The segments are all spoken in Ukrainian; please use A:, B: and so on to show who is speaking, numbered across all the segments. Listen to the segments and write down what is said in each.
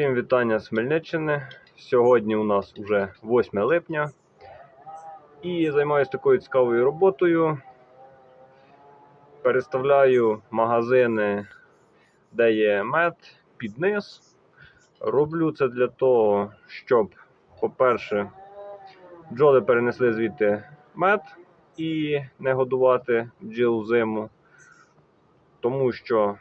A: Всім вітання з Хмельниччини. Сьогодні у нас вже 8 липня. І займаюся такою цікавою роботою. Переставляю магазини, де є мед, під низ. Роблю це для того, щоб, по-перше, бджоли перенесли звідти мед і не годувати бджіл взиму. Тому що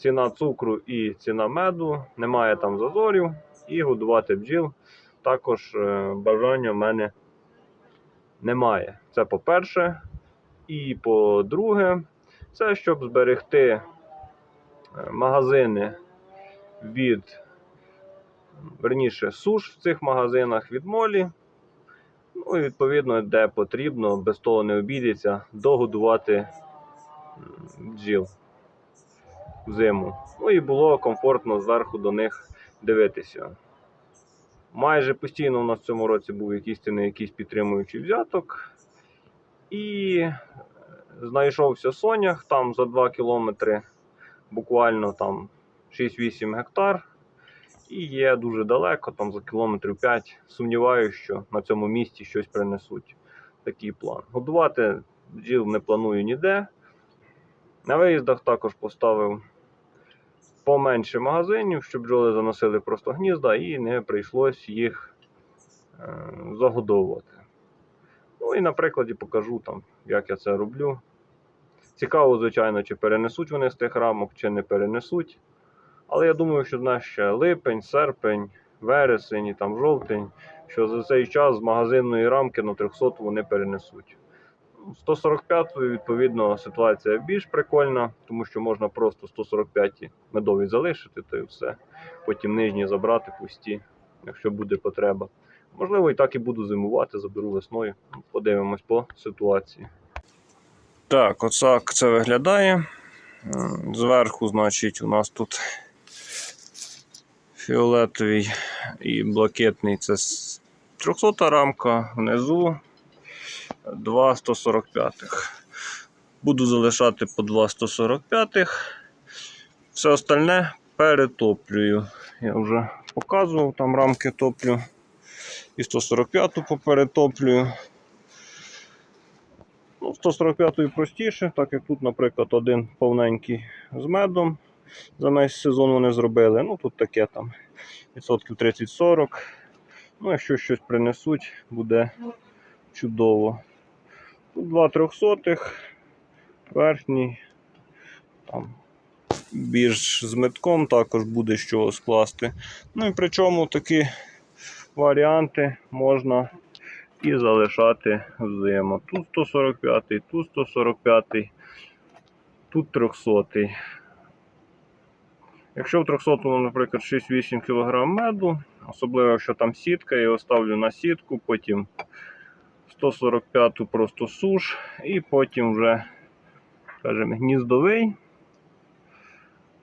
A: ціна цукру і ціна меду, немає там зазорів, і годувати бджіл також е, бажання в мене немає. Це по-перше. І по-друге, це щоб зберегти е, магазини від, верніше, суш в цих магазинах від молі. Ну і відповідно, де потрібно, без того не обійдеться, догодувати м, зиму. Ну і було комфортно зверху до них дивитися. Майже постійно у нас в цьому році був якийсь якийсь підтримуючий взяток. І знайшовся Сонях там за 2 кілометри, буквально там 6-8 гектар. І є дуже далеко, там за кілометрів 5. Сумніваюся, що на цьому місці щось принесуть. Такий план. Годувати бджіл не планую ніде. На виїздах також поставив поменше магазинів, щоб бджоли заносили просто гнізда і не прийшлось їх е, загодовувати. Ну і на прикладі покажу, там, як я це роблю. Цікаво, звичайно, чи перенесуть вони з тих рамок, чи не перенесуть. Але я думаю, що наш ще липень, серпень, вересень і там жовтень, що за цей час з магазинної рамки на 300 вони перенесуть. 145 відповідно ситуація більш прикольна, тому що можна просто 145-ті медові залишити, то і все. Потім нижні забрати пусті, якщо буде потреба. Можливо, і так і буду зимувати, заберу весною. Подивимось по ситуації. Так, оцак це виглядає. Зверху, значить, у нас тут фіолетовий і блакитний це с- 300 рамка, внизу 2 145. Буду залишати по 2 145. Все остальне перетоплюю. Я вже показував, там рамки топлю. І 145 поперетоплюю. Ну, 145 простіше, так як тут, наприклад, один повненький з медом. За весь сезон вони зробили. Ну, тут таке там відсотків 30-40. Ну, якщо щось принесуть, буде чудово. Два трьохсотих, верхній, там більш з метком також буде з чого скласти. Ну і причому такі варіанти можна і залишати взиму. Тут 145, тут 145, тут 300. Якщо в 300, наприклад, 6-8 кг меду, особливо якщо там сітка, я його ставлю на сітку, потім 145 просто суш, і потім вже, скажімо, гніздовий.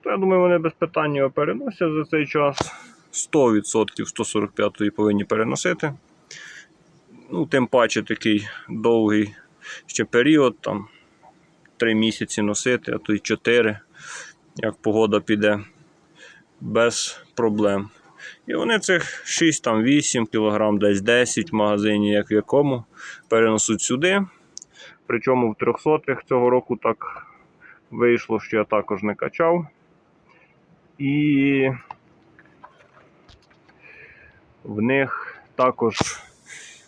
A: То я думаю, вони без питань його переносять за цей час. 100% 145 повинні переносити. Ну, тим паче такий довгий ще період, там 3 місяці носити, а то й 4, як погода піде, без проблем. І вони цих 6, там 8 кг, десь 10 в магазині, як в якому, перенесуть сюди. Причому в 300 цього року так вийшло, що я також не качав. І в них також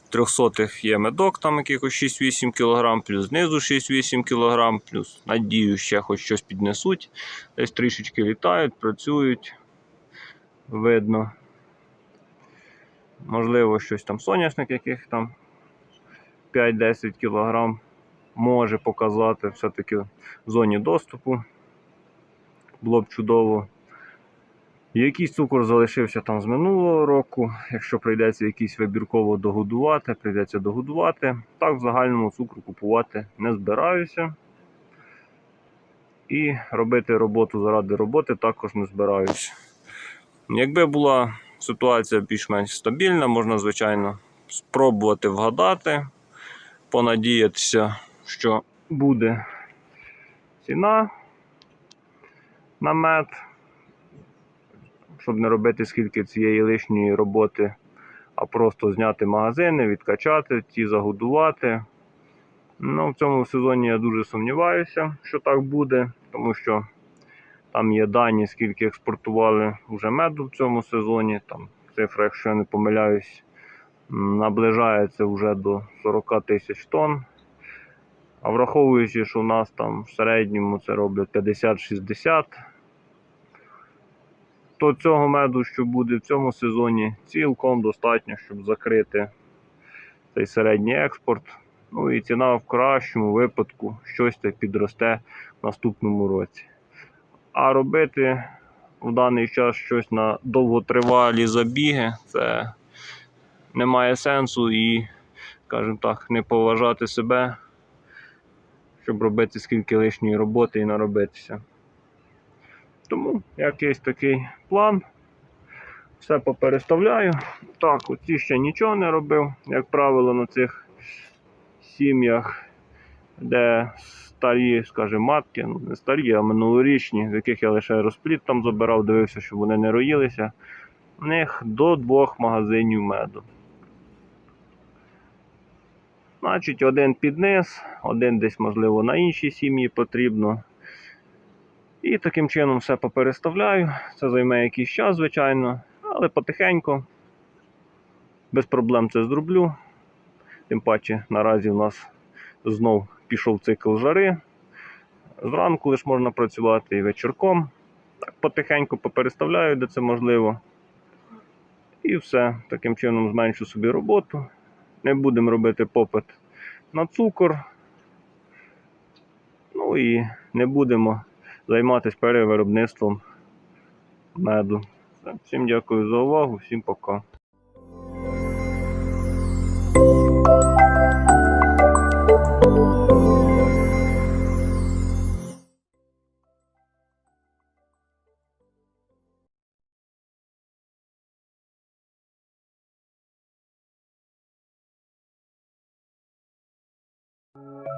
A: в 300 є медок, там якихось 6-8 кг, плюс знизу 6-8 кг, плюс надію, ще хоч щось піднесуть. Десь трішечки літають, працюють. Видно. Можливо, щось там соняшник, яких там 5-10 кг може показати все-таки в зоні доступу. Було б чудово. Якийсь цукор залишився там з минулого року. Якщо прийдеться якийсь вибірково догодувати, прийдеться догодувати. Так, в загальному цукру купувати не збираюся. І робити роботу заради роботи також не збираюся. Якби була ситуація більш-менш стабільна, можна, звичайно, спробувати вгадати, понадіятися, що буде ціна на мед. щоб не робити скільки цієї лишньої роботи, а просто зняти магазини, відкачати, ті загодувати. Ну, в цьому сезоні я дуже сумніваюся, що так буде, тому що там є дані, скільки експортували вже меду в цьому сезоні. Там цифра, якщо я не помиляюсь, наближається вже до 40 тисяч тонн. А враховуючи, що у нас там в середньому це роблять 50-60, то цього меду, що буде в цьому сезоні, цілком достатньо, щоб закрити цей середній експорт. Ну і ціна в кращому випадку щось так підросте в наступному році. А робити в даний час щось на довготривалі забіги, це не має сенсу і, скажімо так, не поважати себе, щоб робити скільки лишньої роботи і наробитися. Тому якийсь такий план. Все попереставляю. Так, оці ще нічого не робив, як правило, на цих сім'ях, де старі, скажімо, матки, ну не старі, а минулорічні, з яких я лише розплід там забирав, дивився, щоб вони не роїлися. В них до двох магазинів меду. Значить, один під низ, один десь, можливо, на іншій сім'ї потрібно. І таким чином все попереставляю. Це займе якийсь час, звичайно, але потихеньку, без проблем це зроблю. Тим паче наразі у нас знов пішов цикл жари. Зранку лише можна працювати і вечірком. Так, потихеньку попереставляю, де це можливо. І все. Таким чином зменшу собі роботу. Не будемо робити попит на цукор. Ну і не будемо займатися перевиробництвом меду. Всім дякую за увагу, всім пока. you